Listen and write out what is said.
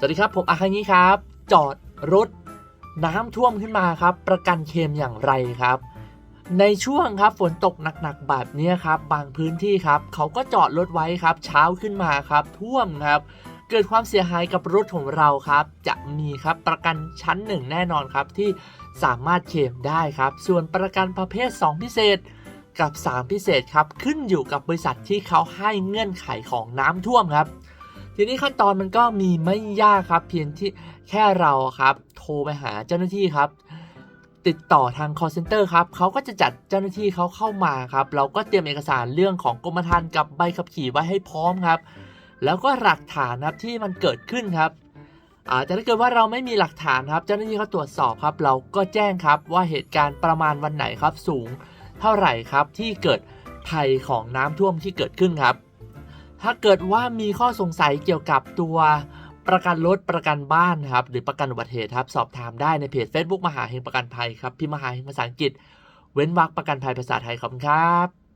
สวัสดีครับ ผมอาคางี้ครับ จอดรถน้ำท่วมขึ้นมาครับ ประกันเคมอย่างไรครับ ในช่วงครับฝนตกหนักๆแบบนี้ครับ บางพื้นที่ครับเขาก็จอดรถไว้ครับ เช้าขึ้นมาครับ ท่วมครับ เกิดความเสียหายกับรถของเราครับ จะมีครับประกันชั้นหนึ่งแน่นอนครับที่สามารถเคลมได้ครับ ส่วนประกันประเภท 2 พิเศษกับ 3 พิเศษครับขึ้นอยู่กับบริษัทที่เขาให้เงื่อนไขของน้ำท่วมครับ ทีนี้ขั้นตอนมันก็มีไม่ยากครับ เพียงที่แค่เราครับ โทรไปหาเจ้าหน้าที่ครับ ติดต่อทาง call center ครับเขาก็จะจัดเจ้าหน้าที่เขาเข้ามาครับ เราก็เตรียมเอกสารเรื่องของกรมธรรม์กับใบขับขี่ไว้ให้พร้อมครับ แล้วก็หลักฐานครับที่มันเกิดขึ้นครับอาแต่ถ้าเกิดว่าเราไม่มีหลักฐานครับ เจ้าหน้าที่เขาตรวจสอบครับ เราก็แจ้งครับว่าเหตุการณ์ประมาณวันไหนครับสูง เท่าไหร่ครับที่เกิดภัยของน้ำท่วมที่เกิดขึ้นครับ ถ้าเกิดว่ามีข้อสงสัยเกี่ยวกับตัวประกันรถประกันบ้านครับหรือประกันอุบัติเหตุครับสอบถามได้ในเพจ Facebook มหาเฮงประกันภัยครับพิมพ์มหาเฮงภาษาอังกฤษ เว้นวรรคประกันภัยภาษาไทยขอบคุณครับ